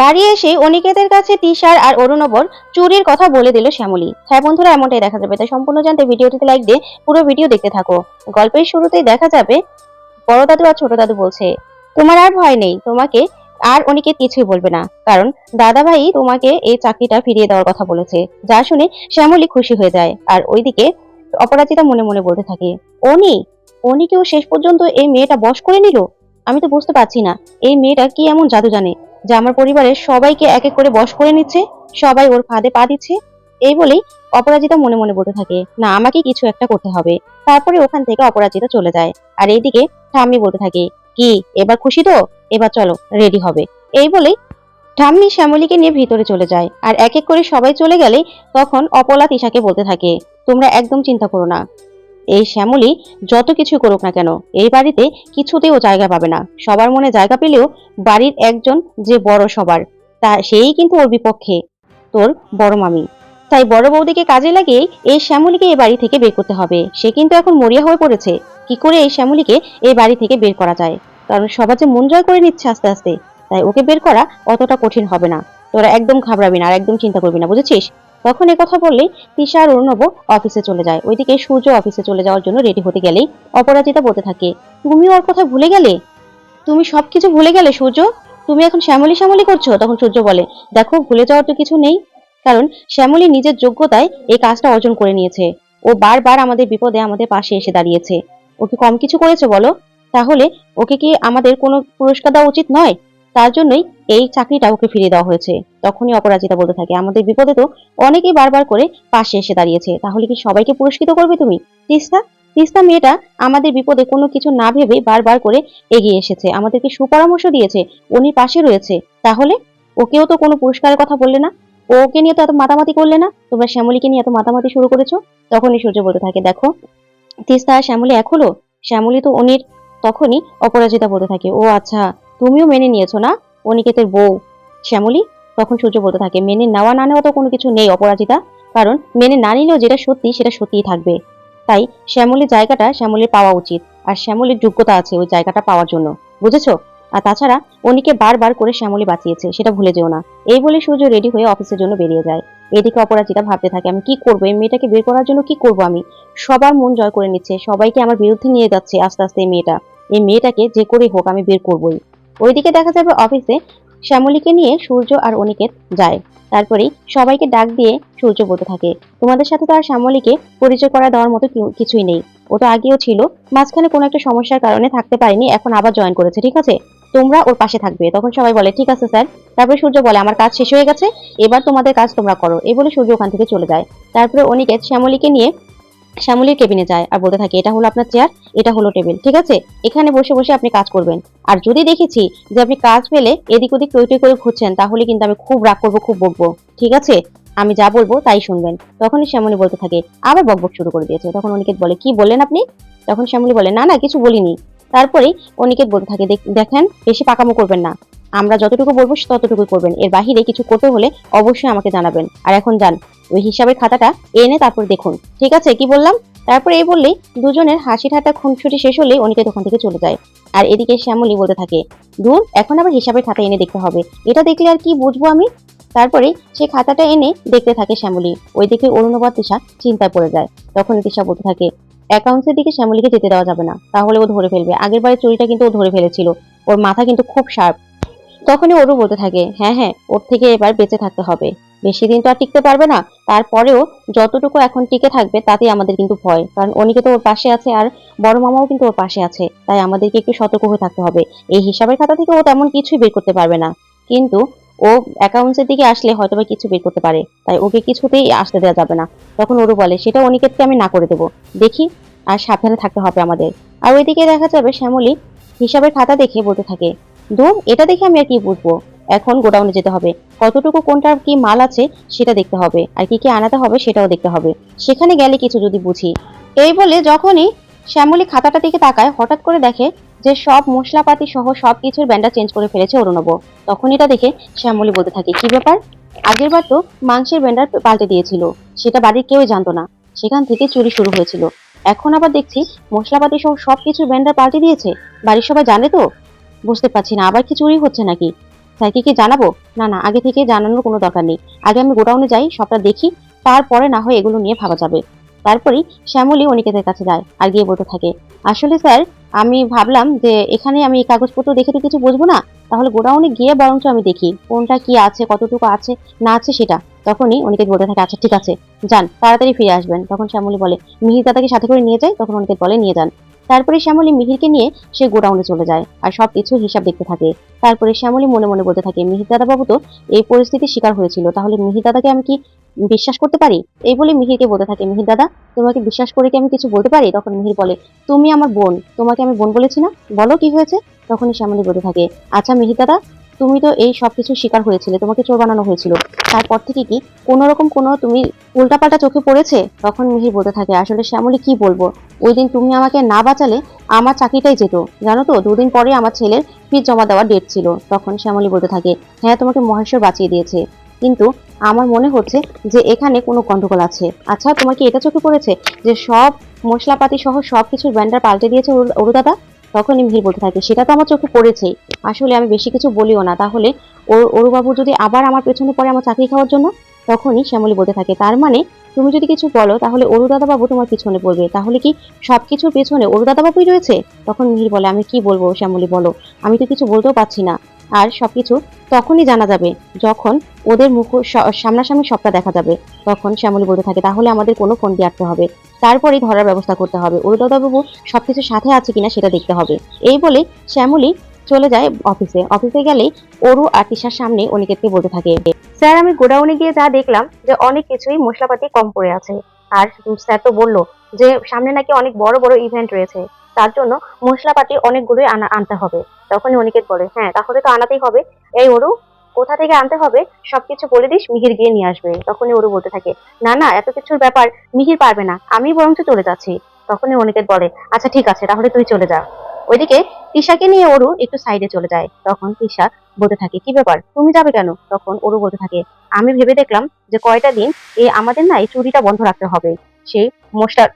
বাড়ি এসে অনিকেতের কাছে তিশার আর অরুণবর চুরির কথা বলে দিল শ্যামলী। হ্যাঁ বন্ধুরা, এমনটাই দেখা যাবে। তাই সম্পূর্ণ জানতে ভিডিওটিতে লাইক দিয়ে পুরো ভিডিও দেখতে থাকো। গল্পের শুরুতেই দেখা যাবে, বড় দাদু আর ছোট দাদু বলছে, তোমার আর ভয় নেই, তোমাকে আর অনিকেত কিছুই বলবে না। কারণ দাদা ভাই তোমাকে এই চাকরিটা ফিরিয়ে দেওয়ার কথা বলেছে। যা শুনে শ্যামলী খুশি হয়ে যায়। আর ওইদিকে অপরাজিতা মনে মনে বলতে থাকে, অনি, অনিকেও শেষ পর্যন্ত এই মেয়েটা বশ করে নিল? আমি তো বুঝতে পারছি না, এই মেয়েটা কি এমন জাদু জানে? যে আমার পরিবারের সবাইকে এক এক করে বশ করে নিচ্ছে, সবাই ওর ফাঁদে পা দিচ্ছে, এই বলেই অপরাজিতা মনে মনে বলতে থাকে, না, আমাকে কিছু একটা করতে হবে। তারপরে ওখান থেকে অপরাজিতা চলে যায়। আর এইদিকে ঠাম্মি বলতে থাকে, কি, এবার খুশি তো? এবার চলো রেডি হবে। এই বলেই ঠাম্মি শ্যামলীকে নিয়ে ভিতরে চলে যায়। আর এক এক করে সবাই চলে গেলে তখন অপলা তিশাকে বলতে থাকে, তোমরা একদম চিন্তা করো না। এই শ্যামলী যত কিছু করুক না কেন, এই বাড়িতে কিছুতেই ও জায়গা পাবে না। সবার মনে জায়গা পেলেও বাড়ির একজন যে বড় সবার, তা সেই কিন্তু ওর বিপক্ষে, তোর বড় মামি। তাই বড় বৌদিকে কাজে লাগিয়ে এই শ্যামলীকে এই বাড়ি থেকে বের করতে হবে। সে কিন্তু এখন মরিয়া হয়ে পড়েছে। কি করে এই শ্যামলীকে এই বাড়ি থেকে বের করা যায়? কারণ সবার যে মন জয় করে নিচ্ছে আস্তে আস্তে, তাই ওকে বের করা অতটা কঠিন হবে না। তোরা একদম ঘাবড়াবি না আর একদম চিন্তা করবি না, বুঝেছিস? তখন কথা বললেই তিশা আর অর্ণব অফিসে চলে যায়। ওইদিকে সূর্য অফিসে চলে যাওয়ার জন্য রেডি হতে গেলেই অপরাজিতা বলতে থাকে, তুমি ওর কথা ভুলে গেলে? তুমি সবকিছু ভুলে গেলে সূর্য? তুমি এখন শ্যামলী শ্যামলী করছ? তখন সূর্য বলে, দেখো, ভুলে যাওয়ার তো কিছু নেই। কারণ শ্যামলী নিজের যোগ্যতায় এই কাজটা অর্জন করে নিয়েছে। ও বারবার আমাদের বিপদে আমাদের পাশে এসে দাঁড়িয়েছে। ও কি কম কিছু করেছে বলো? তাহলে ওকে কি আমাদের কোনো পুরস্কার দেওয়া উচিত নয়? তার জন্যই এই চাকরিটা ওকে ফিরিয়ে দেওয়া হয়েছে। তখনই অপরাজিতা বলতে থাকে, আমাদের বিপদে তো অনেকেই বারবার করে পাশে এসে দাঁড়িয়েছে, তাহলে কি সবাইকে পুরস্কৃত করবে তুমি? তিস্তা তিস্তা মেয়েটা আমাদের বিপদে কোনো কিছু না ভেবে বারবার করে এগিয়ে এসেছে, আমাদেরকে সুপরামর্শ দিয়েছে, উনি পাশে রয়েছে, তাহলে ওকেও তো কোনো পুরস্কারের কথা বললে না? ওকে নিয়ে তো এত মাতামাতি করলে না? তোমরা শ্যামলীকে নিয়ে এত মাতামাতি শুরু করেছ? তখনই সূর্য বলতে থাকে, দেখো, তিস্তা আর শ্যামলী এক হলো? শ্যামলী তো অনির, তখনই অপরাজিতা বলতে থাকে, ও আচ্ছা তুমিও মেনে নিয়েছো না? অনিকেতের বউ শ্যামলী, তখন সূর্য বলতে থাকে, মেনে নেওয়া না নেওয়া তো কোনো কিছু নেই, অপরাজিতা। কারণ মেনে না নিলেও যেটা সত্যি, সেটা সত্যিই থাকবে। তাই শ্যামলীর জায়গাটা শ্যামলীর পাওয়া উচিত, আর শ্যামলীর যোগ্যতা আছে ওই জায়গাটা পাওয়ার জন্য। বুঝেছ? আর তাছাড়া অনিকে বারবার করে শ্যামলী বাঁচিয়েছে, সেটা ভুলে যেও না। এই বলে সূর্য রেডি হয়ে অফিসের জন্য বেরিয়ে যায়। এদিকে অপরাজিতা ভাবতে থাকে, আমি কি করব? এই মেয়েটাকে বের করার জন্য কি করব আমি? সবার মন জয় করে নিচ্ছে, সবাইকে আমার বিরুদ্ধে নিয়ে যাচ্ছে আস্তে আস্তে এই মেয়েটা। এই মেয়েটাকে যে করেই হোক আমি বের করবই। ওইদিকে দেখা যাবে অফিসে শ্যামলীকে নিয়ে সূর্য আর অনিকেত যায়। তারপরেই সবাইকে ডাক দিয়ে সূর্য বলতে থাকে, তোমাদের সাথে তো আর শ্যামলীকে পরিচয় করা দেওয়ার মতো কিছুই নেই। ও তো আগেও ছিল, মাঝখানে কোনো একটা সমস্যার কারণে থাকতে পারেনি, এখন আবার জয়েন করেছে, ঠিক আছে? তোমরা ওর পাশে থাকবে। তখন সবাই বলে, ঠিক আছে স্যার। তারপরে সূর্য বলে, আমার কাজ শেষ হয়ে গেছে, এবার তোমাদের কাজ তোমরা করো। এই বলে সূর্য ওখান থেকে চলে যায়। তারপরে অনিকেত শ্যামলীকে নিয়ে শ্যামলীর কেবিনে যায় আর বলতে থাকে, এটা হলো আপনার চেয়ার এটা হলো টেবিল ঠিক আছে? এখানে বসে বসে আপনি কাজ করবেন। আর যদি দেখেছি যে আপনি কাজ পেলে এদিক ওদিক টই করে ঘুরছেন, তাহলে কিন্তু আমি খুব রাগ করব, খুব বকবো, ঠিক আছে? আমি যা বলব তাই শুনবেন। তখনই শ্যামলী বলতে থাকে, আবার বকবক শুরু করে দিয়েছে। তখন অনিকেত বলে, কি বললেন আপনি? তখন শ্যামলী বলে, না না, কিছু বলিনি। তারপরেই অনিকেত বলতে থাকে, "দেখ- দেখেন, বেশি পাকামো করবেন না। আমরা যতটুকু বলব ততটুকুই করবেন। এর বাহিরে কিছু করতে হলে অবশ্যই আমাকে জানাবেন। আর এখন যান, ওই হিসাবের খাতাটা এনে তারপর দেখুন। ঠিক আছে, কি বললাম? তারপর এই বললেই দুজনের হাসি ঠাট্টা খুনসুটি শেষ হলেই অনিকেত ওখান থেকে চলে যায়। আর এদিকে শ্যামলী বলতে থাকে, দূর, এখন আবার হিসাবের খাতা এনে দেখতে হবে। এটা দেখলে আর কি বুঝব আমি? তারপরে সে খাতাটা এনে দেখতে থাকে শ্যামলী। ওইদিকে অরুণবা তিশা চিন্তায় পড়ে যায়। তখন তিশা বলতে থাকে, অ্যাকাউন্টসের দিকে শ্যামলীকে যেতে দেওয়া যাবে না। তাহলে ও ধরে ফেলবে। আগের বারে চুরিটা কিন্তু ও ধরে ফেলেছিল। ওর মাথা কিন্তু খুব শার্প। তখনই ওরও বলতে থাকে হ্যাঁ হ্যাঁ ওর থেকে এবার বেঁচে থাকতে হবে। বেশি দিন তো আর টিকতে পারবে না। তারপরেও যতটুকু এখন টিকে থাকবে, তাতেই আমাদের কিন্তু ভয়। কারণ অনিকে তো ওর পাশে আছে আর বড় মামাও কিন্তু ওর পাশে আছে। তাই আমাদেরকে একটু সতর্ক হয়ে থাকতে হবে। এই হিসাবের খাতা থেকে ও তেমন কিছুই বের করতে পারবে না। কিন্তু ও অ্যাকাউন্টসের দিকে আসলে হয়তো বা কিছু বের করতে পারে। তাই ওকে কিছুতেই আসতে দেওয়া যাবে না। তখন ওরও বলে, সেটা অনিকেতকে আমি না করে দেবো। দেখি, আর সাবধানে থাকতে হবে আমাদের। আর ওইদিকে দেখা যাবে শ্যামলী হিসাবের খাতা দেখে বলতে থাকে দূর এটা দেখে আমি আর কি বুঝব? এখন গোডাউনে যেতে হবে। কতটুকু কোনটার কি মাল আছে সেটা দেখতে হবে। আর কি কি আনাতে হবে সেটাও দেখতে হবে। সেখানে গেলে কিছু যদি বুঝি। এই বলে যখনই শ্যামলী খাতাটা দিকে তাকায়, হঠাৎ করে দেখে যে সব মশলাপাতি সহ সব কিছুর ব্যান্ডা চেঞ্জ করে ফেলেছে অরুণব। তখন এটা দেখে শ্যামলী বলতে থাকে, কি ব্যাপার? আগের বার তো মাংসের ব্যান্ডার পাল্টে দিয়েছিল। সেটা বাড়ির কেউই জানতো না। সেখান থেকে চুরি শুরু হয়েছিল। এখন আবার দেখছি মশলাপাতি সহ সব কিছুর ব্যান্ডার পাল্টে দিয়েছে। বাড়ির সবাই জানে তো? বুঝতে পারছি না, আবার কি চুরি হচ্ছে নাকি? স্যারকে কি জানাব? না না, আগে থেকে জানানোর কোনো দরকার নেই। আগে আমি গোডাউনে যাই, সবটা দেখি, তারপরে না হয় এগুলো নিয়ে ভাবা যাবে। তারপরেই শ্যামলী অনিকেতের কাছে যায় আর গিয়ে বলতে থাকে, আসলে স্যার, আমি ভাবলাম যে এখানে আমি এই কাগজপত্র দেখে তো কিছু বুঝব না, তাহলে গোডাউনে গিয়ে বরঞ্চ আমি দেখি, কোনটা কি আছে, কতটুকু আছে, না আছে সেটা। তখনই অনিকেত বলতে থাকে আচ্ছা ঠিক আছে, যান, তাড়াতাড়ি ফিরে আসবেন। তখন শ্যামলী বলে, মিহির দাদাকে সাথে করে নিয়ে যায় তখন অনিকেত বলে, নিয়ে যান। তারপরে শ্যামলী মিহিরকে নিয়ে সে গোডাউনে চলে যায় আর সব কিছু হিসাব দেখতে থাকে। তারপরে শ্যামলী মনে মনে বলতে থাকে, মিহির দাদা বাবু তো এই পরিস্থিতির শিকার হয়েছিল, তাহলে মিহির দাদাকে আমি কি বিশ্বাস করতে পারি? এই বলে মিহিরকে বলতে থাকে, মিহির দাদা, তোমাকে বিশ্বাস করে কি আমি কিছু বলতে পারি? তখন মিহির বলে, তুমি আমার বোন, তোমাকে আমি বোন বলেছি না? বলো কি হয়েছে? তখনই শ্যামলী বলতে থাকে আচ্ছা মিহির দাদা তুমি তো এই সব কিছু শিকার হয়েছিলে, তোমাকে চোর বানানো হয়েছিল। তারপর থেকে কি কোনো রকম কোনো তুমি উল্টাপাল্টা চোখে পড়েছে? তখন মিহির বলতে থাকে, আসলে শ্যামলী কি বলব? ওই দিন তুমি আমাকে না বাঁচালে আমার চাকরিটাই যেত। জানো তো, দুদিন পরে আমার ছেলের ফিস জমা দেওয়ার ডেট ছিল। তখন শ্যামলী বলতে থাকে হ্যাঁ তোমাকে মহেশ্বর বাঁচিয়ে দিয়েছে। কিন্তু আমার মনে হচ্ছে যে এখানে কোনো গন্ডগোল আছে। আচ্ছা তোমার কি এটা চোখে পড়েছে যে সব মশলাপাতি সহ সব কিছুর ব্যান্ডার পাল্টে দিয়েছে অরু- অরু দাদা তখনই মিহির বলতে থাকে, সেটা তো আমার চোখে পড়েছে। আসলে আমি বেশি কিছু বলিও না। তাহলে ওর, অরুবাবু যদি আবার আমার পেছনে পড়ে আমার চাকরি খাওয়ার জন্য? তখনই শ্যামলী বলতে থাকে, তার মানে তুমি যদি কিছু বলো, তাহলে অরু দাদাবাবু তোমার পিছনে পড়বে। তাহলে কি সব কিছুর পেছনে অরু দাদাবাবুই রয়েছে? তখন মিহির বলে, আমি কি বলব শ্যামলী, বলো। আমি তো কিছু বলতেও পারছি না। আর সবকিছু তখনই জানা যাবে যখন ওদের মুখ সামনাসামনি সবটা দেখা যাবে। তখন শ্যামলী বলতে থাকে, তাহলে আমাদের কোনো ফোন দিয়ে আটতে হবে। তারপরেই ধরার ব্যবস্থা করতে হবে। অরুদাদাবাবু সবকিছু সাথে আছে কিনা সেটা দেখতে হবে। এই বলে শ্যামলী চলে যায় অফিসে। অফিসে গেলেই অরু আর তিশার সামনে অনিকেতকে বলতে থাকে, স্যার, আমি গোডাউনে গিয়ে যা দেখলাম যে অনেক কিছুই মশলাপাতি কম পড়ে আছে। আর স্যার তো বলল যে, সামনে নাকি অনেক বড় বড় ইভেন্ট রয়েছে। তার জন্য মশলাপাতি অনেকগুলোই আনা, আনতে হবে। তখনই অনিকেত বলে হ্যাঁ তাহলে তো আনাতেই হবে। এই ওরু কোথা থেকে আনতে হবে? সবকিছু বলে দিস, মিহির গিয়ে নিয়ে আসবে। তখনই ওরু বলতে থাকে, না না, এত কিছুর ব্যাপার মিহির পারবে না, আমি বরঞ্চ চলে যাচ্ছি। তখনই অনিকেত বলে আচ্ছা ঠিক আছে, তাহলে তুই চলে যা। ওইদিকে তিশাকে নিয়ে ওরু একটু সাইডে চলে যায়। তখন তিশা বলতে থাকে, কি ব্যাপার? তুমি যাবে কেন? তখন ওরু বলতে থাকে, আমি ভেবে দেখলাম যে কয়টা দিন এই আমাদের না এই চুরিটা বন্ধ রাখতে হবে। সেই মশলার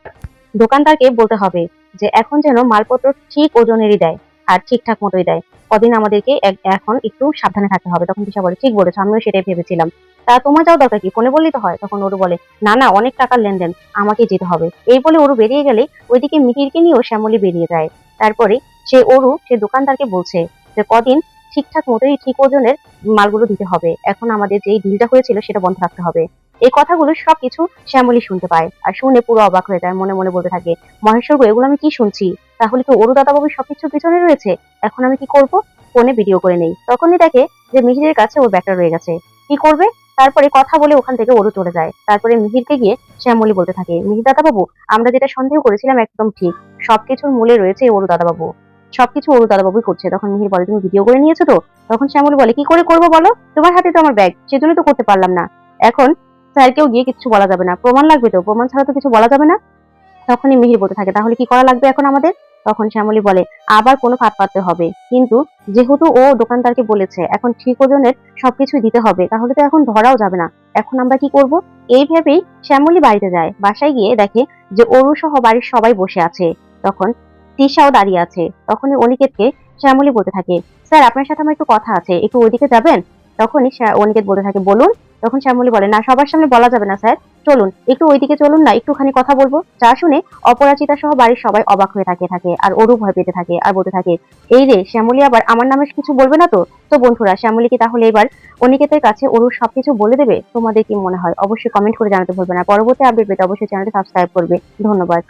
দোকানদারকে বলতে হবে যে, এখন যেন মালপত্র ঠিক ওজনেরই দেয় আর ঠিকঠাক মতোই দেয়। কদিন আমাদেরকে এখন একটু সাবধানে থাকতে হবে। তখন দিশা বলে, ঠিক বলেছ, আমিও সেটাই ভেবেছিলাম। তা তোমার যাও দরকার কি? ফোনে বললেই তো হয়। তখন ওরু বলে, না না, অনেক টাকার লেনদেন আমাকে যেতে হবে। এই বলে ওরু বেরিয়ে গেলে ওইদিকে মিহিরকে নিয়েও শ্যামলী বেরিয়ে যায়। তারপরে সে ওরু সে দোকানদারকে বলছে যে, কদিন ঠিকঠাক মতোই ঠিক ওজনের মালগুলো দিতে হবে। এখন আমাদের যে ডিলটা হয়েছিল সেটা বন্ধ রাখতে হবে। এই কথাগুলো সবকিছু শ্যামলী শুনতে পায় আর শুনে পুরো অবাক হয়ে যায়, মনে মনে বলতে থাকে, মহেশ্বর এগুলো আমি কি শুনছি? তাহলে তো অরু দাদাবাবু সবকিছুর পিছনে রয়েছে? এখন আমি কি করব? ফোনে ভিডিও করে নেই। তখনই দেখে যে মিহিরের কাছে ওর ব্যাটার রয়ে গেছে। কি করবে? তারপরে কথা বলে ওখান থেকে ওরু চলে যায়। তারপরে মিহিরকে গিয়ে শ্যামলী বলতে থাকে, মিহির দাদাবাবু, আমরা যেটা সন্দেহ করেছিলাম একদম ঠিক। সবকিছুর মূলে রয়েছে অরু দাদাবাবু। সবকিছু অরু দাদাবাবুই করছে। তখন মিহির বলে, তুমি ভিডিও করে নিয়েছো তো? তখন শ্যামলী বলে, কি করে করব বলো? তোমার হাতে তো আমার ব্যাগ সেজন্য তো করতে পারলাম না। এখন স্যারকেও গিয়ে কিছু বলা যাবে না। প্রমাণ লাগবে তো? প্রমাণ ছাড়া তো কিছু বলা যাবে না? তখনই মিহির বলতে থাকে, তাহলে কি করা লাগবে এখন আমাদের? তখন শ্যামলী বলে, আবার কোনো ফাঁদ পাততে হবে। কিন্তু যেহেতু ও দোকানদারকে বলেছে, এখন ঠিক ওজনের সবকিছু দিতে হবে, তাহলে তো এখন ধরাও যাবে না। এখন আমরা কি করব? এই ভেবেই শ্যামলী বাড়িতে যায়। বাসায় গিয়ে দেখে যে অরু সহ বাড়ির সবাই বসে আছে। তখন তিশাও দাঁড়িয়ে আছে। তখনই অনিকেতকে শ্যামলী বলতে থাকে, স্যার, আপনার সাথে আমার একটু কথা আছে, একটু ওইদিকে যাবেন? তখনই অনিকেত বলতে থাকে, বলুন। তখন শ্যামলী বলে, না, সবার সামনে বলা যাবে না, স্যার। চলুন, একটু ওইদিকে চলুন না, একটুখানি কথা বলব। যা শুনে অপরাজিতা সহ বাড়ির সবাই অবাক হয়ে থাকে থাকে আর ওরু ভয় পেতে থাকে আর বলতে থাকে, এই রে, শ্যামলী আবার আমার নামে কিছু বলবে না তো? তো বন্ধুরা, শ্যামলী কি তাহলে এবার অনিকেতের কাছে ওরু সবকিছু বলে দেবে? তোমাদের কি মনে হয়? অবশ্যই কমেন্ট করে জানাতে ভুলবে না। পরবর্তী আপডেট পেতে অবশ্যই চ্যানেলটি সাবস্ক্রাইব করবে। ধন্যবাদ।